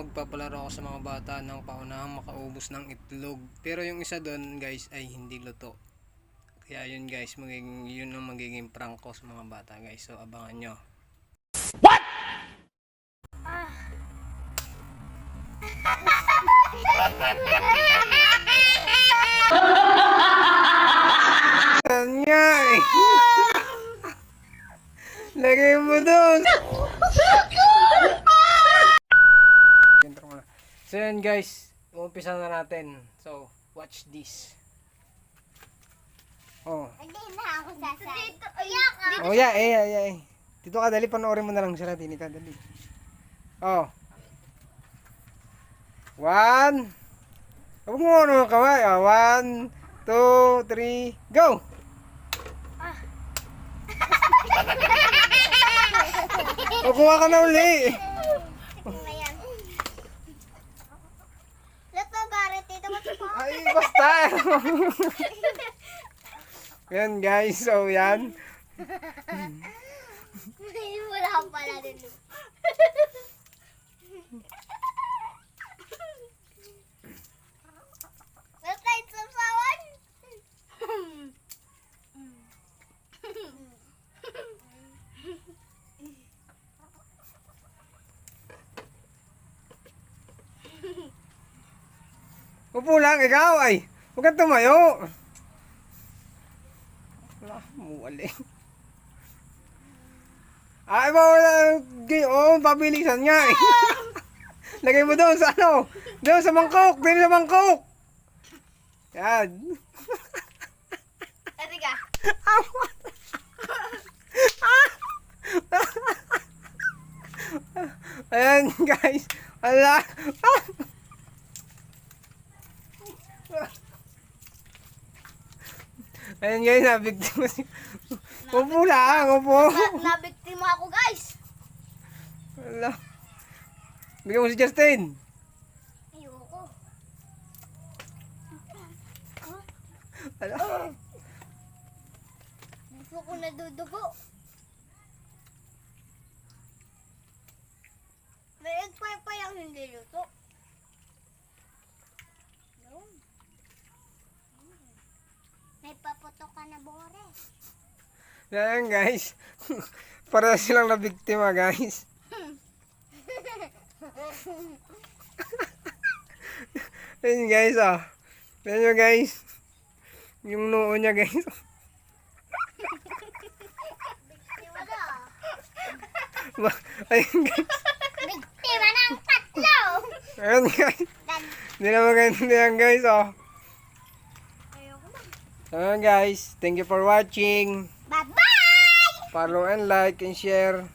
magpapalaro ako sa mga bata ng paunahang makaubos ng itlog. Pero yung isa doon guys ay hindi luto. Kaya yun guys, magiging, yun ang magiging prank ko sa mga bata guys. So abangan nyo. Yan nga eh. Lagay mo doon. Intro mo na. So yan guys, umpisa na natin. So, watch this. Oh. Hindi na ako sasay. Dito. Oh, yeah, eh, yeah, yeah. Dito ka, dali, panoorin mo na lang sila, Tinita, dali. Oh. One. Huwag mo ano kaway. Oh, one, two, three, go! O, kuha ka na uli. Ayan. Luto, Garrett. Dito mo ito Basta. yan, guys. So, yan. Wala ka pala din. Upo lang, ikaw ay. Huwag kang tumayo. Wala, muwali. Ay, ba wala. Oh, pabilisan nga eh. Lagay mo doon sa ano. Doon sa mangkok. Doon sa mangkok. Yan. Erika. Ayan guys. Ala. Ayan guys, nabigtima si... Upo lang, upo. Na, nabiktima ako, guys. Ala. Bigyan mo si Justin. Ayoko. Ala. Gusto ko nadudugo. May egg pie pa yung hindi luto. Yun. May paputo ka na, Bores. Ayan guys. Para silang nabiktima guys. Ayan guys ah. Ayan nyo guys. Yung noo niya guys. Ayan guys. Biktima ng tatlo! Ayan guys. Hindi na maganda guys oh. Ayan guys. Thank you for watching. Bye-bye! Follow and like and share.